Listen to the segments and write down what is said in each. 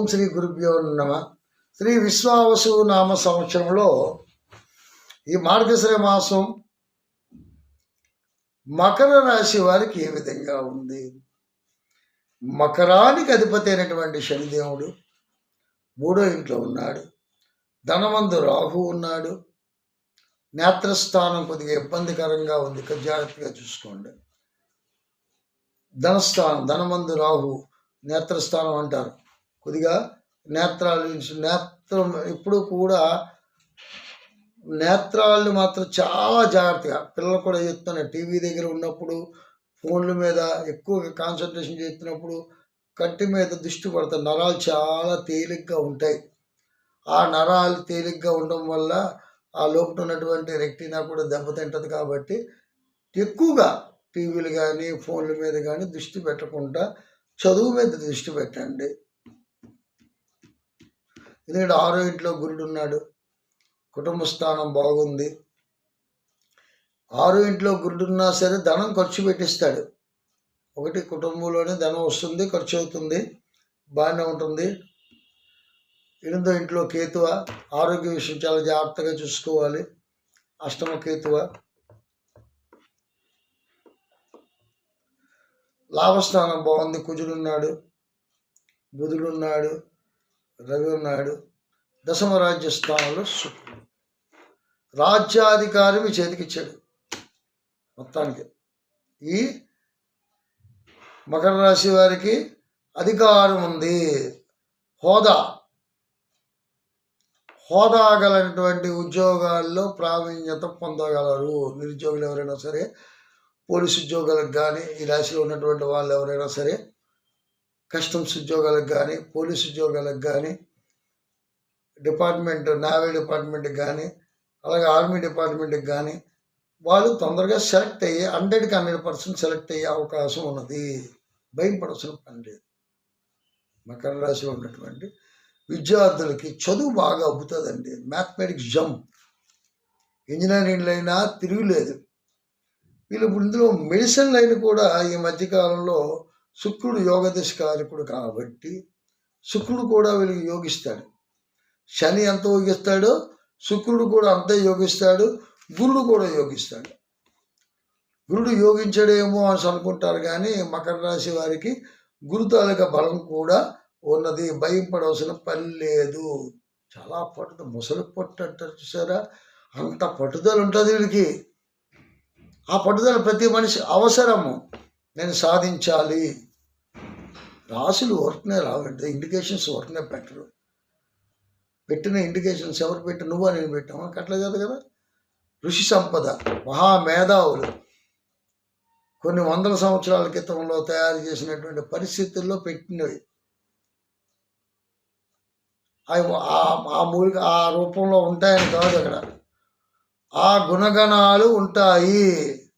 ఓం శ్రీ గురుభ్యో నమ. శ్రీ విశ్వావసు నామ సంవత్సరంలో ఈ మార్గశ్ర మాసం మకర రాశి వారికి ఏ విధంగా ఉంది? మకరానికి అధిపతి అయినటువంటి శనిదేవుడు మూడో ఇంట్లో ఉన్నాడు. ధనవంతు రాహు ఉన్నాడు. నేత్రస్థానం కొద్దిగా ఇబ్బందికరంగా ఉంది. జాగ్రత్తగా చూసుకోండి. ధనస్థానం ధనమందు రాహు నేత్రస్థానం అంటారు. కొద్దిగా నేత్రాలు నేత్రం ఎప్పుడు కూడా నేత్రాలు మాత్రం చాలా జాగ్రత్తగా పిల్లలు కూడా చెప్తున్నారు టీవీ దగ్గర ఉన్నప్పుడు ఫోన్ల మీద ఎక్కువగా కాన్సన్ట్రేషన్ చేస్తున్నప్పుడు కంటి మీద దృష్టి పడతాయి. నరాలు చాలా తేలిగ్గా ఉంటాయి. ఆ నరాలు తేలిగ్గా ఉండడం వల్ల ఆ లోపల ఉన్నటువంటి రెక్టినా కూడా దెబ్బతింటుంది కాబట్టి ఎక్కువగా టీవీలు కానీ ఫోన్ల మీద కానీ దృష్టి పెట్టకుండా చదువు మీద దృష్టి పెట్టండి. ఎందుకంటే ఆరో ఇంట్లో గురుడు ఉన్నాడు. కుటుంబ స్థానం బాగుంది. ఆరో ఇంట్లో గురుడు ఉన్నా సరే ధనం ఖర్చు పెట్టిస్తాడు. ఒకటి కుటుంబంలోనే ధనం వస్తుంది ఖర్చు అవుతుంది బాగానే ఉంటుంది. ఎనిమిదో ఇంట్లో కేతువ ఆరోగ్య విషయం చాలా జాగ్రత్తగా చూసుకోవాలి. అష్టమ కేతువ. లాభస్థానం బాగుంది కుజుడున్నాడు బుధుడున్నాడు రవి ఉన్నాడు దశమ రాజ్య స్థానంలో శుక్రుడు రాజ్యాధికారి మీ చేతికిచ్చాడు మొత్తానికి ఈ మకర రాశి వారికి అధికారం ఉంది. హోదా. హోదా గలటువంటి ఉద్యోగాల్లో ప్రావీణ్యత పొందగలరు. నిరుద్యోగులు ఎవరైనా సరే పోలీసు ఉద్యోగాలకు కానీ ఈ రాశిలో ఉన్నటువంటి వాళ్ళు ఎవరైనా సరే కస్టమ్స్ ఉద్యోగాలకు కానీ పోలీస్ ఉద్యోగాలకు కానీ డిపార్ట్మెంట్ నావీ డిపార్ట్మెంట్కి కానీ అలాగే ఆర్మీ డిపార్ట్మెంట్కి కానీ వాళ్ళు తొందరగా సెలెక్ట్ అయ్యి హండ్రెడ్కి హండ్రెడ్ పర్సెంట్ సెలెక్ట్ అయ్యే అవకాశం ఉన్నది. భయం పడాల్సిన పని లేదు. మకర రాశిలో ఉన్నటువంటి విద్యార్థులకి చదువు బాగా అబ్బుతుందండి మ్యాథమెటిక్స్ జంప్. ఇంజనీరింగ్ అయినా తిరుగులేదు. వీళ్ళు ఇందులో మెడిసిన్ లైన్ కూడా ఈ మధ్యకాలంలో శుక్రుడు యోగ కారకుడు కాబట్టి శుక్రుడు కూడా వీళ్ళకి యోగిస్తాడు. శని ఎంత యోగిస్తాడో శుక్రుడు కూడా అంతే యోగిస్తాడు గురుడు కూడా యోగిస్తాడు. గురుడు యోగించడేమో అని అనుకుంటారు కానీ మకర రాశి వారికి గురుతాలక బలం కూడా ఉన్నది భయం పడవలసిన పని లేదు. చాలా పట్టుదల ముసలి పట్టు అంటారు చూసారా? అంత పట్టుదల ఉంటుంది వీడికి ఆ పట్టుదల ప్రతి మనిషి అవసరము. నేను సాధించాలి. రాసులు వర్క్నే రావండి ఇండికేషన్స్ వర్క్నే పెట్టరు. పెట్టిన ఇండికేషన్స్ ఎవరు పెట్టి నువ్వు నేను పెట్టామా? అట్లా కాదు కదా. ఋషి సంపద మహామేధావులు. కొన్ని వందల సంవత్సరాల క్రితంలో తయారు చేసినటువంటి పరిస్థితుల్లో పెట్టినవి. అవి ఆ మూలిక ఆ రూపంలో ఉంటాయని కాదు అక్కడ. ఆ గుణగణాలు ఉంటాయి.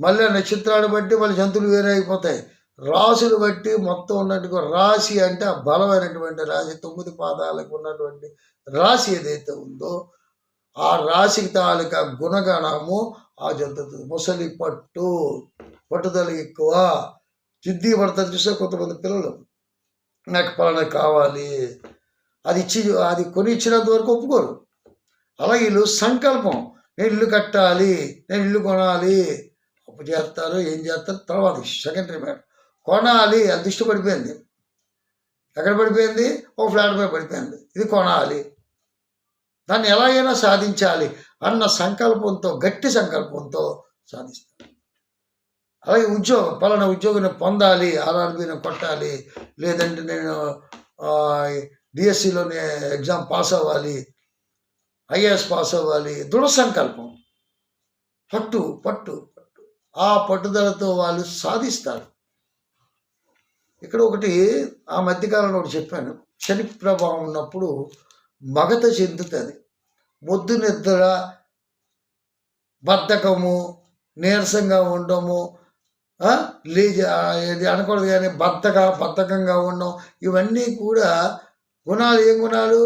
మళ్ళీ నక్షత్రాన్ని బట్టి మళ్ళీ జంతువులు వేరే అయిపోతాయి. రాసులు బట్టి మొత్తం ఉన్నటువంటి రాశి అంటే ఆ బలమైనటువంటి రాశి తొమ్మిది పాదాలకు ఉన్నటువంటి రాశి ఏదైతే ఉందో ఆ రాశికి తాలూకా గుణగణము ఆ జంతువు ముసలి పట్టు పట్టుదల ఎక్కువ. జిద్ది పడతారు చూస్తే కొంతమంది పిల్లలు. నాకు పలానా కావాలి. అది ఇచ్చి అది కొని ఇచ్చినంత వరకు ఒప్పుకోరు. అలాగే వీళ్ళు సంకల్పం. నేను ఇల్లు కట్టాలి నేను ఇల్లు కొనాలి అప్పు చేస్తారు ఏం చేస్తారు తర్వాత సెకండరీ మ్యాటర్. కొనాలి అది దిష్టి పడిపోయింది ఎక్కడ పడిపోయింది? ఒక ఫ్లాట్ మీద పడిపోయింది. ఇది కొనాలి. దాన్ని ఎలాగైనా సాధించాలి అన్న సంకల్పంతో గట్టి సంకల్పంతో సాధిస్తారు. అలాగే ఉద్యోగం పలానా ఉద్యోగం పొందాలి ఆర్ఆర్బీని కొట్టాలి లేదంటే నేను డిఎస్సిలోనే ఎగ్జామ్ పాస్ అవ్వాలి ఐఏఎస్ పాస్ అవ్వాలి దృఢ సంకల్పం. పట్టు పట్టు ఆ పట్టుదలతో వాళ్ళు సాధిస్తారు. ఇక్కడ ఒకటి ఆ మధ్యకాలంలో ఒకటి చెప్పాను. శని ప్రభావం ఉన్నప్పుడు మగత చెందుతుంది మొద్దు నిద్ర బద్ధకము నీరసంగా ఉండము లేజ ఇది అనకూడదు కానీ బద్ధక బద్ధకంగా ఉండడం ఇవన్నీ కూడా గుణాలు ఏం గుణాలు?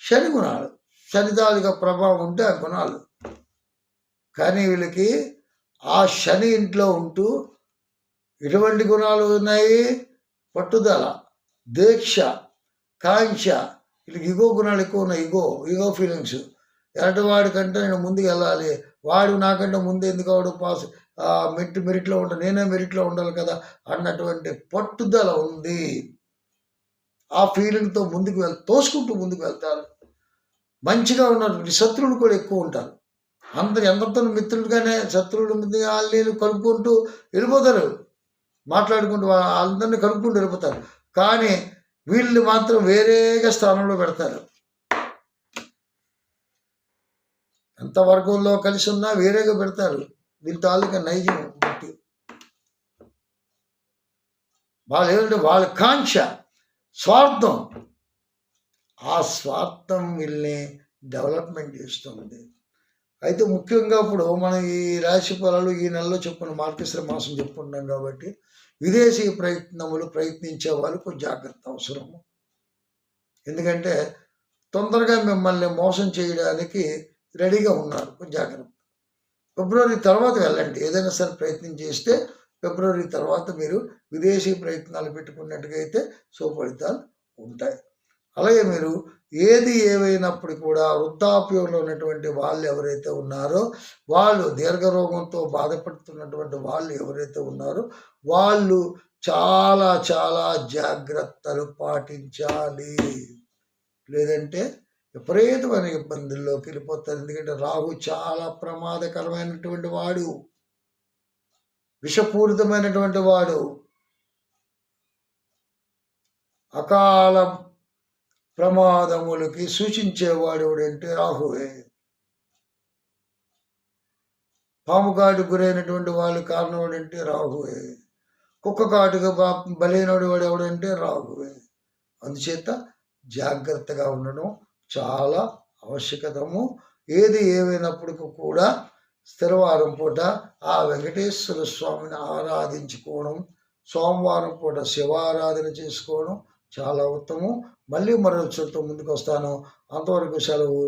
శని గుణాలు. శనిదాలుగా ప్రభావం ఉంటే ఆ గుణాలు. కానీ వీళ్ళకి ఆ శని ఇంట్లో ఉంటూ ఎటువంటి గుణాలు ఉన్నాయి. పట్టుదల దీక్ష కాంక్ష వీళ్ళకి ఇగో గుణాలు ఎక్కువ ఉన్నాయి. ఇగో ఇగో ఫీలింగ్స్ ఎలాంటి వాడికంటే నేను ముందుకు వెళ్ళాలి. వాడు నాకంటే ముందు ఎందుకు వాడు పాస్ మెట్ మెరిట్లో ఉంటా నేనే మెరిట్లో ఉండాలి కదా అన్నటువంటి పట్టుదల ఉంది. ఆ ఫీలింగ్తో ముందుకు వెళ్ తోసుకుంటూ ముందుకు వెళ్తారు. మంచిగా ఉన్నటువంటి శత్రువులు కూడా ఎక్కువ ఉంటారు. అందరు ఎందరితో మిత్రులుగానే శత్రువులు వాళ్ళని కలుపుకుంటూ వెళ్ళిపోతారు. మాట్లాడుకుంటూ వా- అందరినీ కలుపుకుంటూ వెళ్ళిపోతారు. కానీ వీళ్ళు మాత్రం వేరేగా స్థానంలో పెడతారు. ఎంత వర్గంలో కలిసి ఉన్నా వేరేగా పెడతారు. వీళ్ళ తాలూకా నైజం బట్టి వాళ్ళు ఏమంటే వాళ్ళ కాంక్ష స్వార్థం. ఆ స్వార్థం వీళ్ళని డెవలప్మెంట్ చేస్తుంది. అయితే ముఖ్యంగా ఇప్పుడు మనం ఈ రాశి ఫలాలు ఈ నెలలో చెప్పుకున్న మార్గశ్ర మాసం చెప్పుకుంటాం కాబట్టి విదేశీ ప్రయత్నములు ప్రయత్నించే వాళ్ళు కొంచెం జాగ్రత్త అవసరము. ఎందుకంటే తొందరగా మిమ్మల్ని మోసం చేయడానికి రెడీగా ఉన్నారు. కొంచెం జాగ్రత్త. ఫిబ్రవరి తర్వాత వెళ్ళండి. ఏదైనా సరే ప్రయత్నం చేస్తే ఫిబ్రవరి తర్వాత మీరు విదేశీ ప్రయత్నాలు పెట్టుకున్నట్టుగా అయితే సుఫలితాలు ఉంటాయి. అలాగే మీరు ఏది ఏవైనప్పటికీ కూడా వృద్ధాప్యంలో ఉన్నటువంటి వాళ్ళు ఎవరైతే ఉన్నారో వాళ్ళు దీర్ఘరోగంతో బాధపడుతున్నటువంటి వాళ్ళు ఎవరైతే ఉన్నారో వాళ్ళు చాలా చాలా జాగ్రత్తలు పాటించాలి. లేదంటే విపరీతమైన ఇబ్బందుల్లోకి వెళ్ళిపోతారు. ఎందుకంటే రాహు చాలా ప్రమాదకరమైనటువంటి వాడు. విషపూరితమైనటువంటి వాడు. అకాల ప్రమాదములకి సూచించేవాడు ఎవడంటే రాహువే. పాము కాటు గురైనటువంటి వాళ్ళు కారణం రాహువే. కుక్క కాటుగా బా- బలైనడు వాడు ఎవడంటే రాహువే. అందుచేత జాగ్రత్తగా ఉండడం చాలా ఆవశ్యకతము. ఏది ఏమైనప్పటికీ కూడా స్థిరవారం పూట ఆ వెంకటేశ్వర స్వామిని ఆరాధించుకోవడం సోమవారం పూట శివారాధన చేసుకోవడం చాలా ఉత్తమం మళ్ళీ మరో చోట ముందుకు వస్తాను అంతవరకు సెలవు